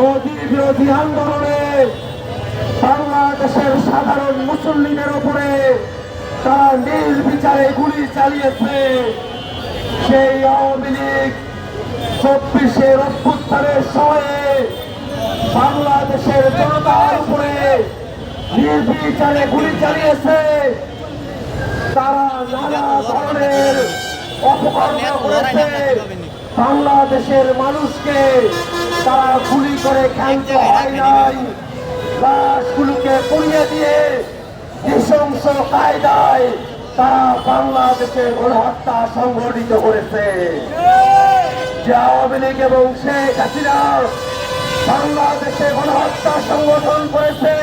মোদী বিরোধী আন্দোলনে বাংলাদেশের সাধারণ মুসল্লিদের উপরে তারা নির্বিচারে গুলি চালিয়েছে। সেই আওয়ামী লীগ চব্বিশের অভ্যুত্থানের সময়ে বাংলাদেশের জনতার উপরে নির্বিচারে গুলি চালিয়েছে। তারা নানা ধরনের অপকর্ম করেছে। বাংলাদেশের মানুষকে তারা গুলি করে ক্ষান্ত হয় নাই। লাশগুলোকে পুড়িয়ে দিয়ে নৃশংস কায়দায় তারা বাংলাদেশের গণহত্যা সংগঠিত করেছে। যে আওয়ামী লীগ এবং শেখ হাসিনা বাংলাদেশে গণহত্যা সংগঠন করেছে,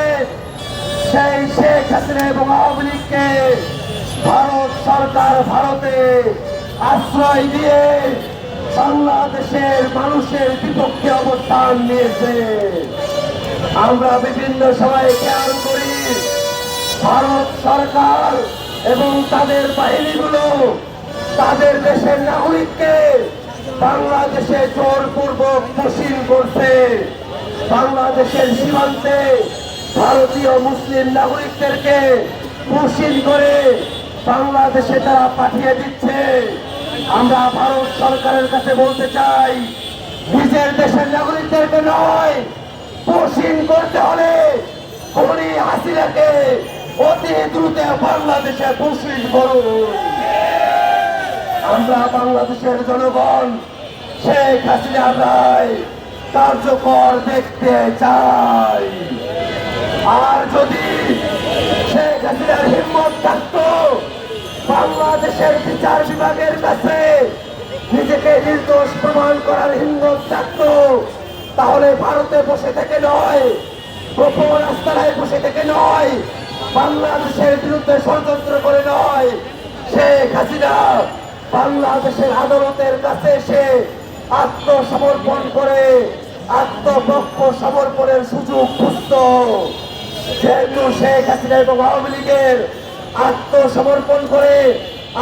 সেই শেখ হাসিনা এবং আওয়ামী লীগকে ভারত সরকার ভারতে আশ্রয় দিয়ে বাংলাদেশের মানুষের বিপক্ষে অবস্থান নিয়েছে। আমরা বিভিন্ন সময় খেয়াল করি, ভারত সরকার এবং তাদের বাহিনীগুলো তাদের দেশের নাগরিককে বাংলাদেশে জোরপূর্বক মুসিন করছে। বাংলাদেশের সীমান্তে ভারতীয় মুসলিম নাগরিকদেরকে মুসিন করে বাংলাদেশে তারা পাঠিয়ে দিচ্ছে। আমরা ভারত সরকারের কাছে বলতে চাই, নিজের দেশের নাগরিকদেরকে নয় মুসিন করতে হলে হাসিনাকে অতি দ্রুত বাংলাদেশে মুসিন করুন আমরা বাংলাদেশের জনগণ, শেখ হাসিনা রায় কার্যকর দেখতে চাই। আর যদি বিচার বিভাগের কাছে নিজেকে নির্দোষ প্রমাণ করার হিম্মত থাকতো, তাহলে ভারতে বসে থেকে নয় গোপন রাস্তায় বসে থেকে নয়, বাংলাদেশের বিরুদ্ধে ষড়যন্ত্র করে নয়। শেখ হাসিনা বাংলাদেশের আদালতের কাছে এসে আত্মসমর্পণ করে, আত্মপক্ষ সমর্পণের সুযোগ খুঁজত। যেহেতু শেখ হাসিনা এবং আওয়ামী লীগের আত্মসমর্পণ করে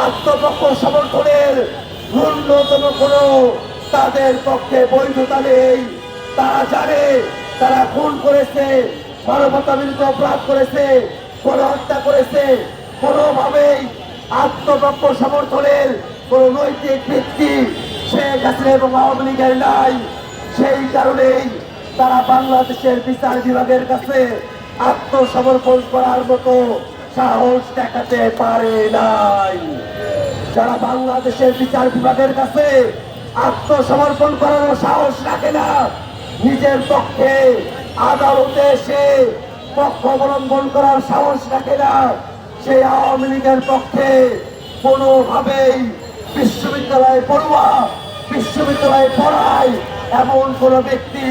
আত্মপক্ষ সমর্থনের ন্যূনতম কোনো তাদের পক্ষে বৈধতা নেই। তারা জানে, তারা খুন করেছে, মানবতা বিরুদ্ধে অপরাধ করেছে, কোন হত্যা করেছে। কোনোভাবেই আত্মপক্ষ সমর্থনের কোন নৈতিক ভিত্তি শেখ হাসিনা এবং আওয়ামী লীগের নাই। সেই কারণেই তারা বাংলাদেশের বিচার বিভাগের কাছে আত্মসমর্পণ করার মতো সাহস দেখাতে পারে নাই। যারা বাংলাদেশের বিচার বিভাগের কাছে আত্মসমর্পণ করার সাহস রাখে না, নিজের পক্ষে আদালতে এসে পক্ষ অবলম্বন করার সাহস রাখে না, সেই আওয়ামী লীগের পক্ষে কোনোভাবেই বিশ্ববিদ্যালয়ে পড়ুয়া, বিশ্ববিদ্যালয়ে পড়ায় এমন কোন ব্যক্তি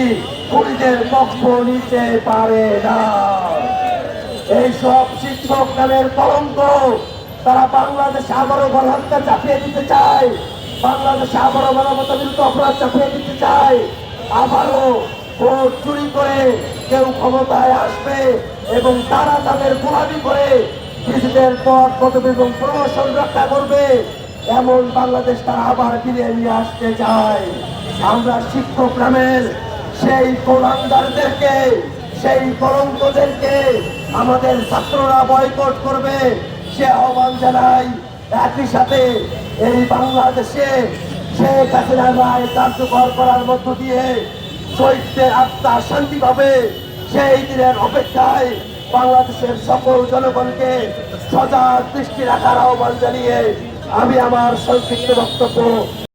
পুরীদের পক্ষ নিতে পারে না। এইসব শিক্ষক নামের কলঙ্ক তারা বাংলাদেশে আবারও গণহত্যা চাপিয়ে দিতে চায়। বাংলাদেশে আবারও মানবতা বিরুদ্ধে অপরাধ চাপিয়ে দিতে চায়। আবারও ভোট চুরি করে কেউ ক্ষমতায় আসবে এবং তারা তাদের গোলামি করে নিজেদের পদ পদবি এবং প্রমোশন রক্ষা করবে। এমন বাংলাদেশ তারা আবার ফিরিয়ে নিয়ে আসতে চায়। আমরা শিক্ষক নামের সেই কোলাঙ্গারদেরকে সেই কলঙ্কদেরকে আমাদের ছাত্ররা বয়কট করবে। সে আহ্বান জানাই। একই সাথে এই বাংলাদেশে শেখ হাসিনা রায় কার্যকর করার মধ্য দিয়ে শহীদদের আত্মা শান্তি পাবে সেই দিনের অপেক্ষায় বাংলাদেশের সকল জনগণকে সজাগ দৃষ্টি রাখার আহ্বান জানিয়ে আমি আমার সংক্ষিপ্ত বক্তব্য